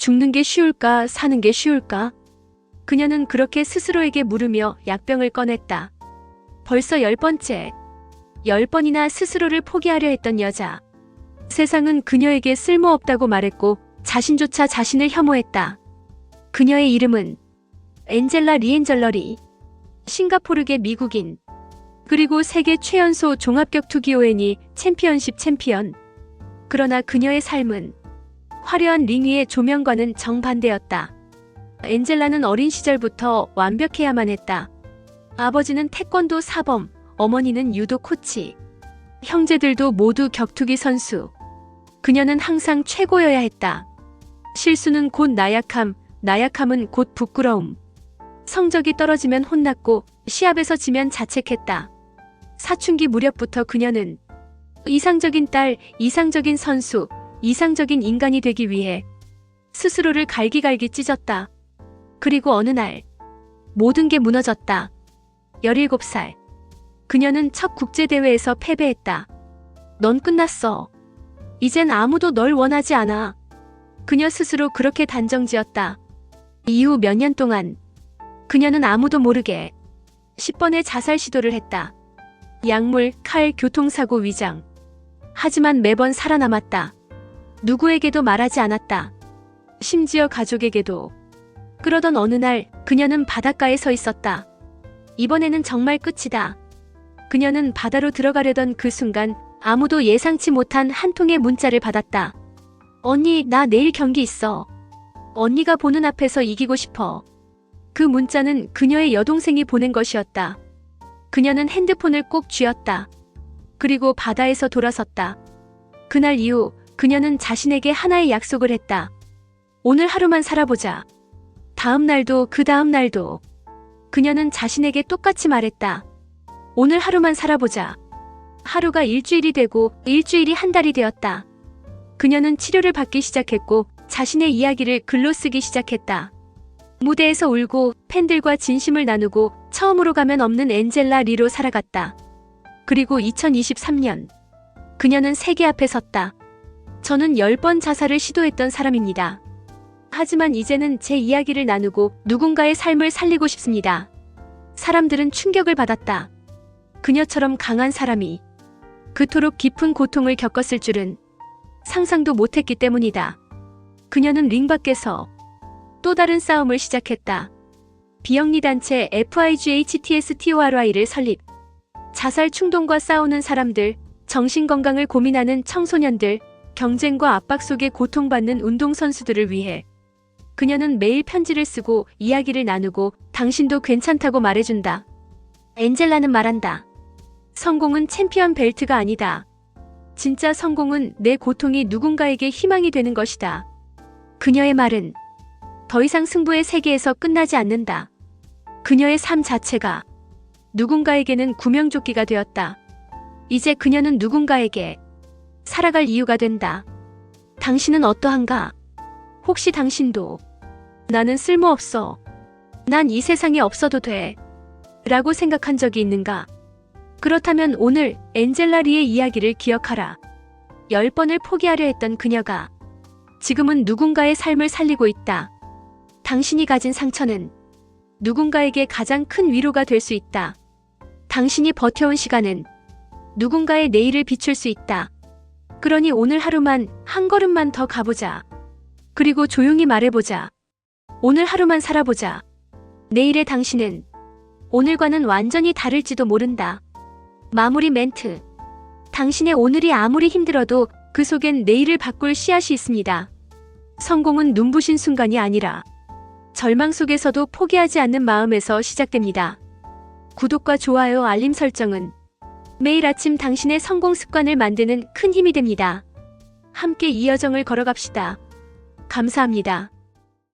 죽는 게 쉬울까, 사는 게 쉬울까? 그녀는 그렇게 스스로에게 물으며 약병을 꺼냈다. 벌써 열 번째. 열 번이나 스스로를 포기하려 했던 여자. 세상은 그녀에게 쓸모없다고 말했고 자신조차 자신을 혐오했다. 그녀의 이름은 엔젤라 리엔젤러리. 싱가포르계 미국인. 그리고 세계 최연소 종합격투기 오엔이 챔피언십 챔피언. 그러나 그녀의 삶은 화려한 링 위의 조명과는 정반대였다. 엔젤라는 어린 시절부터 완벽해야만 했다. 아버지는 태권도 사범, 어머니는 유도 코치. 형제들도 모두 격투기 선수. 그녀는 항상 최고여야 했다. 실수는 곧 나약함, 나약함은 곧 부끄러움. 성적이 떨어지면 혼났고 시합에서 지면 자책했다. 사춘기 무렵부터 그녀는 이상적인 딸, 이상적인 선수, 이상적인 인간이 되기 위해 스스로를 갈기갈기 찢었다. 그리고 어느 날 모든 게 무너졌다. 17살. 그녀는 첫 국제대회에서 패배했다. 넌 끝났어. 이젠 아무도 널 원하지 않아. 그녀 스스로 그렇게 단정 지었다. 이후 몇 년 동안 그녀는 아무도 모르게 10번의 자살 시도를 했다. 약물, 칼, 교통사고 위장. 하지만 매번 살아남았다. 누구에게도 말하지 않았다. 심지어 가족에게도. 그러던 어느 날 그녀는 바닷가에 서 있었다. 이번에는 정말 끝이다. 그녀는 바다로 들어가려던 그 순간 아무도 예상치 못한 한 통의 문자를 받았다. 언니, 나 내일 경기 있어. 언니가 보는 앞에서 이기고 싶어. 그 문자는 그녀의 여동생이 보낸 것이었다. 그녀는 핸드폰을 꼭 쥐었다. 그리고 바다에서 돌아섰다. 그날 이후 그녀는 자신에게 하나의 약속을 했다. 오늘 하루만 살아보자. 다음 날도 그 다음 날도. 그녀는 자신에게 똑같이 말했다. 오늘 하루만 살아보자. 하루가 일주일이 되고 일주일이 한 달이 되었다. 그녀는 치료를 받기 시작했고 자신의 이야기를 글로 쓰기 시작했다. 무대에서 울고 팬들과 진심을 나누고 처음으로 가면 없는 엔젤라 리로 살아갔다. 그리고 2023년 그녀는 세계 앞에 섰다. 저는 10번 자살을 시도했던 사람입니다. 하지만 이제는 제 이야기를 나누고 누군가의 삶을 살리고 싶습니다. 사람들은 충격을 받았다. 그녀처럼 강한 사람이 그토록 깊은 고통을 겪었을 줄은 상상도 못했기 때문이다. 그녀는 링 밖에서 또 다른 싸움을 시작했다. 비영리 단체 FIGHTSTORY를 설립. 자살 충동과 싸우는 사람들, 정신건강을 고민하는 청소년들, 경쟁과 압박 속에 고통받는 운동선수들을 위해 그녀는 매일 편지를 쓰고 이야기를 나누고 당신도 괜찮다고 말해준다. 엔젤라는 말한다. 성공은 챔피언 벨트가 아니다. 진짜 성공은 내 고통이 누군가에게 희망이 되는 것이다. 그녀의 말은 더 이상 승부의 세계에서 끝나지 않는다. 그녀의 삶 자체가 누군가에게는 구명조끼가 되었다. 이제 그녀는 누군가에게 살아갈 이유가 된다. 당신은 어떠한가? 혹시 당신도 나는 쓸모없어. 난 이 세상에 없어도 돼. 라고 생각한 적이 있는가? 그렇다면 오늘 엔젤라 리의 이야기를 기억하라. 열 번을 포기하려 했던 그녀가 지금은 누군가의 삶을 살리고 있다. 당신이 가진 상처는 누군가에게 가장 큰 위로가 될 수 있다. 당신이 버텨온 시간은 누군가의 내일을 비출 수 있다. 그러니 오늘 하루만 한 걸음만 더 가보자. 그리고 조용히 말해보자. 오늘 하루만 살아보자. 내일의 당신은 오늘과는 완전히 다를지도 모른다. 마무리 멘트. 당신의 오늘이 아무리 힘들어도 그 속엔 내일을 바꿀 씨앗이 있습니다. 성공은 눈부신 순간이 아니라 절망 속에서도 포기하지 않는 마음에서 시작됩니다. 구독과 좋아요, 알림 설정은 매일 아침 당신의 성공 습관을 만드는 큰 힘이 됩니다. 함께 이 여정을 걸어갑시다. 감사합니다.